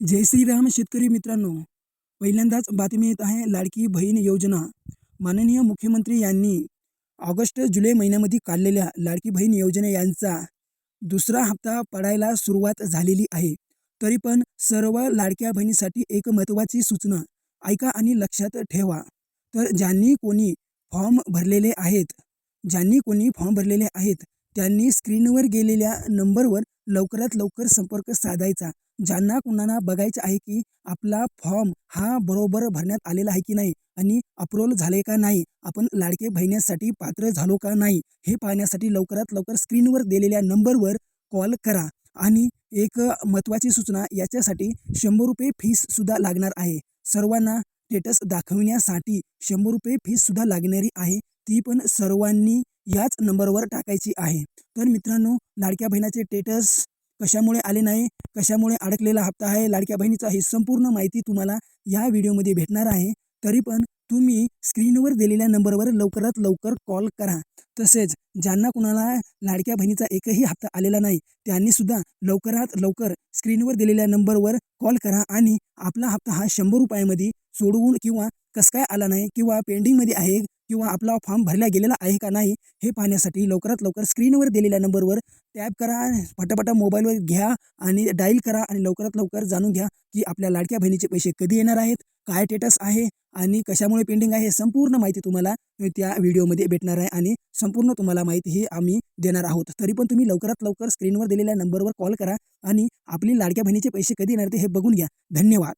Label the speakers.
Speaker 1: जय श्रीराम शेतकरी मित्रांनो. पहिल्यांदाच बातमी येत आहे लाडकी बहीण योजना. माननीय मुख्यमंत्री यांनी ऑगस्ट जुलै महिन्यामध्ये काढलेल्या लाडकी बहीण योजना यांचा दुसरा हप्ता पडायला सुरुवात झालेली आहे. तरी पण सर्व लाडक्या बहिणीसाठी एक महत्त्वाची सूचना ऐका आणि लक्षात ठेवा. तर ज्यांनी कोणी फॉर्म भरलेले आहेत ज्यांनी कोणी फॉर्म भरलेले आहेत त्यांनी स्क्रीनवर गेलेल्या नंबरवर लवकरात लवकर संपर्क साधायचा. ज्यांना कुणाला बघायचं आहे की आपला फॉर्म हा बरोबर भरण्यात आलेला आहे की नाही आणि अप्रूव्हल झाले का नाही आपण लाडके बहिण्यासाठी पात्र झालो का नाही हे पाहण्यासाठी लवकरात लवकर स्क्रीनवर दिलेल्या नंबरवर कॉल करा. आणि एक महत्त्वाची सूचना याच्यासाठी शंभर रुपये फीससुद्धा लागणार आहे. सर्वांना स्टेटस दाखवण्यासाठी शंभर रुपये फीससुद्धा लागणारी आहे. ती पण सर्वांनी याच नंबरवर टाकायची आहे. तर मित्रांनो लाडक्या बहिणाचे टेटस कशामुळे आले नाही कशामुळे अडकलेला हप्ता आहे लाडक्या बहिणीचा ही संपूर्ण माहिती तुम्हाला या व्हिडिओमध्ये भेटणार आहे. तरी पण तुम्ही स्क्रीनवर दिलेल्या नंबरवर लवकरात लवकर कॉल करा. तसेच ज्यांना कुणाला लाडक्या बहिणीचा एकही हप्ता आलेला नाही त्यांनीसुद्धा लवकरात लवकर स्क्रीनवर दिलेल्या नंबरवर कॉल करा आणि आपला हप्ता हा शंभर रुपयामध्ये सोडवून किंवा कसं काय आला नाही किंवा पेंडिंगमध्ये आहे किंवा आपला फॉर्म भरला गेलेला आहे का नाही हे पाहण्यासाठी लवकरात लवकर स्क्रीनवर दिलेल्या नंबरवर टॅप करा पटापटा मोबाईलवर घ्या आणि डाईल करा आणि लवकरात लवकर जाणून घ्या की आपल्या लाडक्या बहिणीचे पैसे कधी येणार आहेत काय स्टेटस आहे आणि कशामुळे पेंडिंग आहे हे संपूर्ण माहिती तुम्हाला त्या व्हिडिओमध्ये भेटणार आहे आणि संपूर्ण तुम्हाला माहिती ही आम्ही देणार आहोत. तरी पण तुम्ही लवकरात लवकर स्क्रीनवर दिलेल्या नंबरवर कॉल करा आणि आपली लाडक्या बहिणीचे पैसे कधी येणार ते हे बघून घ्या. धन्यवाद.